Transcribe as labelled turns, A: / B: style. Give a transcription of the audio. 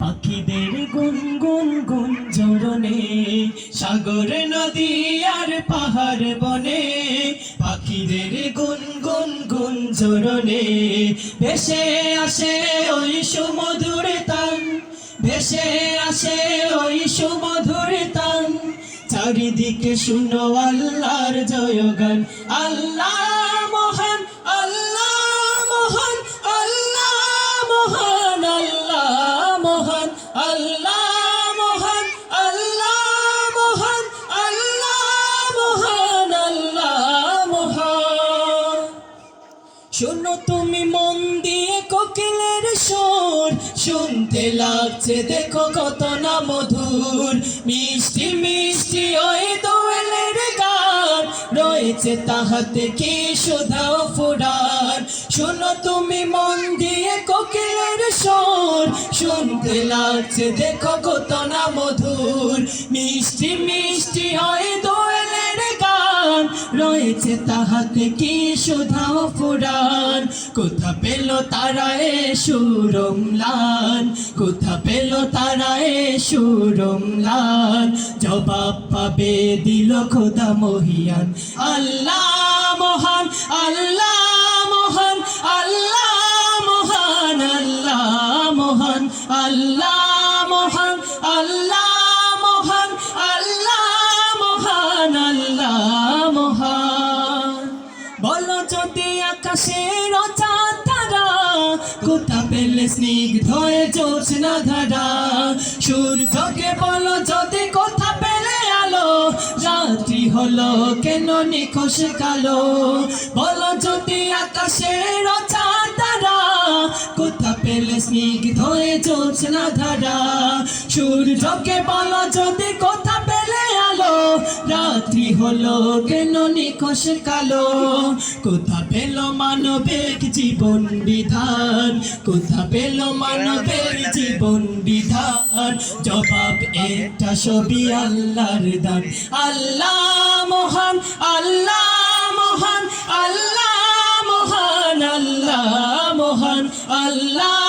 A: পাখিদের গুনগুন গুঞ্জরণে সাগর নদী আর পাহাড় বনে, পাখিদের গুনগুন গুঞ্জরণে ভেসে আসে ওই সুমধুর তান ভেসে আসে ওই সুমধুর তান চারিদিকে শুনো আল্লাহর জয়গান, আল্লাহ শোনো তুমি মন দিয়ে কোকিলের সুর। শুনতে লাগছে, দেখো কত না মধুর। মিষ্টি মিষ্টি ওই দোয়েলের গান। রয়েছে তাহাতে কি সুধাও ফুরান শোনো তুমি মন দিয়ে কোকিলের সুর। শুনতে লাগছে, দেখো কত না মধুর। মিষ্টি মিষ্টি রয়েছে তাহাতে কি শুধাও ফুরান কোথা পেল তারা এ সুরমলান কোথা পেল তারা এ সুরমলান জবাব পাবে দিল খোদা মহিয়ান। আল্লাহ মহান, আল্লাহ আকাশের চাঁদ তারা কোথা পেলে স্নিগ্ধ জোৎস্না ধারা। সূর্যকে বলো, যদি কোথা পেলে আলো, রাত্রি হলো কেন নিখোশ কালো? বলো, যদি আকাশের চাঁদ তারা কোথা পেলে স্নিগ্ধ জোৎস্না ধারা। সূর্যকে বলো, যদি কোথা পেলে হলো কেন নিখোশ কালো? কোথা পেল মানবের জীবন বিধান? কোথা পেল মানবের জীবন বিধান? জবাব একটা ছবি আল্লাহর দান। আল্লাহ মহান আল্লাহ মহান আল্লাহ মহান আল্লাহ মহান, আল্লাহ